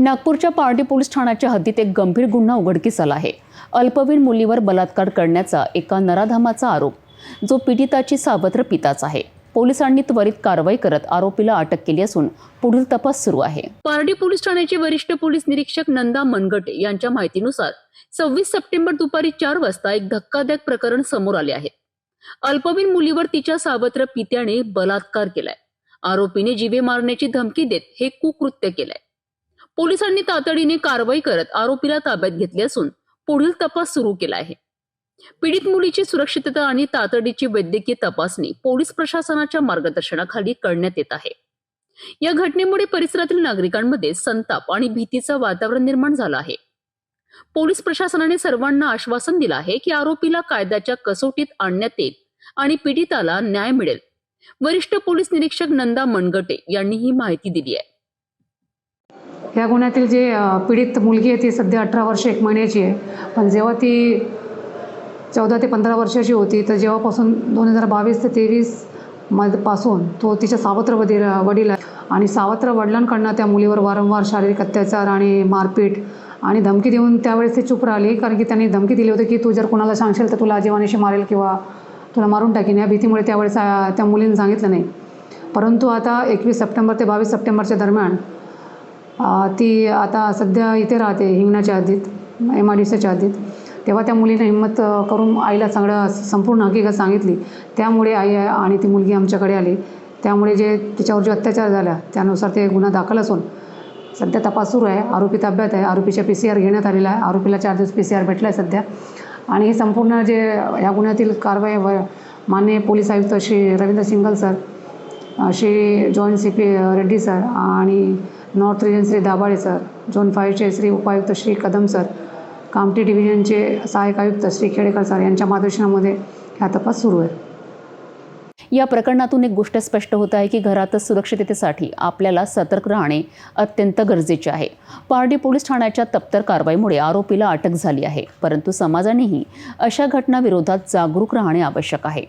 नागपूरच्या party police ठाण्याच्या हद्दीत एक गंभीर गुन्हा उघडकीस आला आहे. अल्पवयीन मुलीवर बलात्कार करण्याचा एका नराधामाचा आरोप. जो पीडिताची सावत्र पिताच आहे. पोलिसांनी त्वरित कारवाई करत आरोपीला अटक केली असून पुढील तपास सुरू आहे. पारडी पोलीस ठाण्याचे वरिष्ठ पोलीस निरीक्षक नंदा मनगटे यांच्या माहितीनुसार सव्वीस सप्टेंबर दुपारी चार वाजता एक धक्कादायक प्रकरण समोर आले आहे. अल्पवयीन मुलीवर तिच्या सावत्र पित्याने बलात्कार केलाय. आरोपीने जीवे मारण्याची धमकी देत हे कुकृत्य केलंय. पोलिसांनी तातडीने कारवाई करत आरोपीला ताब्यात घेतले असून पुढील तपास सुरू केला आहे. पीडित मुलीची सुरक्षितता आणि तातडीची वैद्यकीय तपासणी पोलीस प्रशासनाच्या मार्गदर्शनाखाली करण्यात येत आहे. या घटनेमुळे परिसरातील नागरिकांमध्ये संताप आणि भीतीचं वातावरण निर्माण झालं आहे. पोलीस प्रशासनाने सर्वांना आश्वासन दिलं आहे की आरोपीला कायद्याच्या कसोटीत आणण्यात येईल आणि पीडिताला न्याय मिळेल. वरिष्ठ पोलीस निरीक्षक नंदा मनगटे यांनी ही माहिती दिली आहे. या गुन्ह्यातील जे पीडित मुलगी आहे ती सध्या अठरा वर्ष एक महिन्याची आहे. पण जेव्हा ती चौदा ते पंधरा वर्षाची होती तर जेव्हापासून दोन हजार बावीस ते तेवीसपासून तो तिच्या सावत्र वडील वडील आहे. आणि सावत्र वडिलांकडनं त्या मुलीवर वारंवार शारीरिक अत्याचार आणि मारपीट आणि धमकी देऊन त्यावेळेस ती चूप राहिली. कारण की त्यांनी धमकी दिली होती की तू जर कोणाला सांगशील तर तुला आजीवानीशी मारेल किंवा तुला मारून टाकीन. या भीतीमुळे त्यावेळेस त्या मुलीने सांगितलं नाही. परंतु आता एकवीस सप्टेंबर ते बावीस सप्टेंबरच्या दरम्यान ती आता सध्या इथे राहते हिंगणाच्या हद्दीत एम आय डी सीच्या हद्दीत तेव्हा त्या मुलीने हिंमत करून आईला सगळं संपूर्ण हकीकत सांगितली. त्यामुळे आई आणि ती मुलगी आमच्याकडे आली. त्यामुळे जे तिच्यावर जे अत्याचार झाला त्यानुसार ते गुन्हा दाखल असून सध्या तपास सुरू आहे. आरोपी ताब्यात आहे. आरोपीच्या पी सी आर घेण्यात आलेला आहे. आरोपीला चार दिवस पी सी आर भेटला आहे सध्या. आणि हे संपूर्ण जे या गुन्ह्यातील कारवाई व मान्य पोलीस आयुक्त Shri Ravindra Singal sir Shri joint C P Reddy sir आणि north region Shri Dabhade sir zone फाईव्हचे Shri उपायुक्त श्री कदम सर कामठी डिव्हिजनचे सहाय्यक आयुक्त श्री खेडेकर सर यांच्या मार्गदर्शनामध्ये हा तपास सुरू आहे. या प्रकरणातून एक गोष्ट स्पष्ट होत आहे की घरातच सुरक्षिततेसाठी आपल्याला सतर्क राहणे अत्यंत गरजेचे आहे. पारडी पोलीस ठाण्याच्या तप्तर कारवाईमुळे आरोपीला अटक झाली आहे परंतु समाजानेही अशा घटनाविरोधात जागरूक राहणे आवश्यक आहे.